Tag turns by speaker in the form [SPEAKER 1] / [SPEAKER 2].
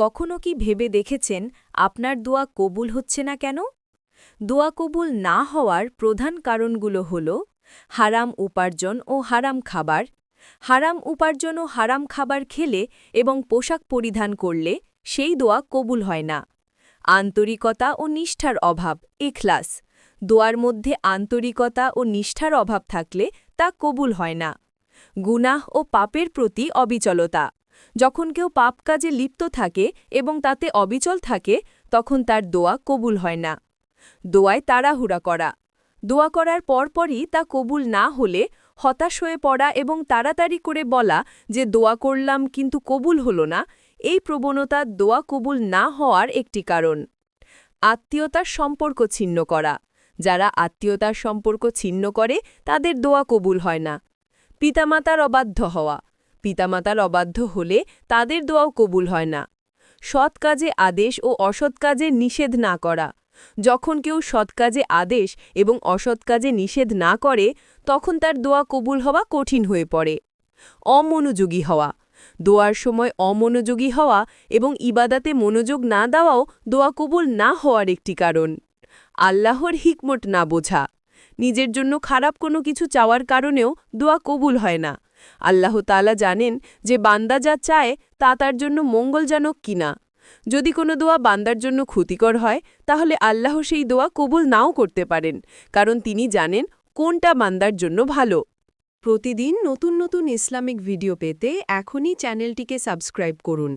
[SPEAKER 1] কখনো কি ভেবে দেখেছেন আপনার দোয়া কবুল হচ্ছে না কেন? দোয়া কবুল না হওয়ার প্রধান কারণগুলো হল হারাম উপার্জন ও হারাম খাবার। হারাম উপার্জন ও হারাম খাবার খেলে এবং পোশাক পরিধান করলে সেই দোয়া কবুল হয় না। আন্তরিকতা ও নিষ্ঠার অভাব, এখলাস। দোয়ার মধ্যে আন্তরিকতা ও নিষ্ঠার অভাব থাকলে তা কবুল হয় না। গুনাহ ও পাপের প্রতি অবিচলতা। যখন কেউ পাপ কাজে লিপ্ত থাকে এবং তাতে অবিচল থাকে, তখন তার দোয়া কবুল হয় না। দোয়ায় তাড়াহুড়া করা। দোয়া করার পরপরই তা কবুল না হলে হতাশ হয়ে পড়া এবং তাড়াতাড়ি করে বলা যে দোয়া করলাম কিন্তু কবুল হল না, এই প্রবণতা দোয়া কবুল না হওয়ার একটি কারণ। আত্মীয়তার সম্পর্ক ছিন্ন করা। যারা আত্মীয়তার সম্পর্ক ছিন্ন করে, তাদের দোয়া কবুল হয় না। পিতামাতার অবাধ্য হওয়া। পিতামাতার অবাধ্য হলে তাদের দোয়াও কবুল হয় না। সৎ কাজে আদেশ ও অসৎ কাজে নিষেধ না করা। যখন কেউ সৎ কাজে আদেশ এবং অসৎ কাজে নিষেধ না করে, তখন তার দোয়া কবুল হওয়া কঠিন হয়ে পড়ে। অমনোযোগী হওয়া। দোয়ার সময় অমনোযোগী হওয়া এবং ইবাদাতে মনোযোগ না দেওয়াও দোয়া কবুল না হওয়ার একটি কারণ। আল্লাহর হিকমত না বোঝা। নিজের জন্য খারাপ কোনো কিছু চাওয়ার কারণেও দোয়া কবুল হয় না। আল্লাহ তালা জানেন যে বান্দা যা চায় তা তার জন্য মঙ্গলজনক কিনা। যদি কোনো দোয়া বান্দার জন্য ক্ষতিকর হয়, তাহলে আল্লাহ সেই দোয়া কবুল নাও করতে পারেন, কারণ তিনি জানেন কোনটা বান্দার জন্য ভালো। প্রতিদিন নতুন নতুন ইসলামিক ভিডিও পেতে এখনই চ্যানেলটিকে সাবস্ক্রাইব করুন।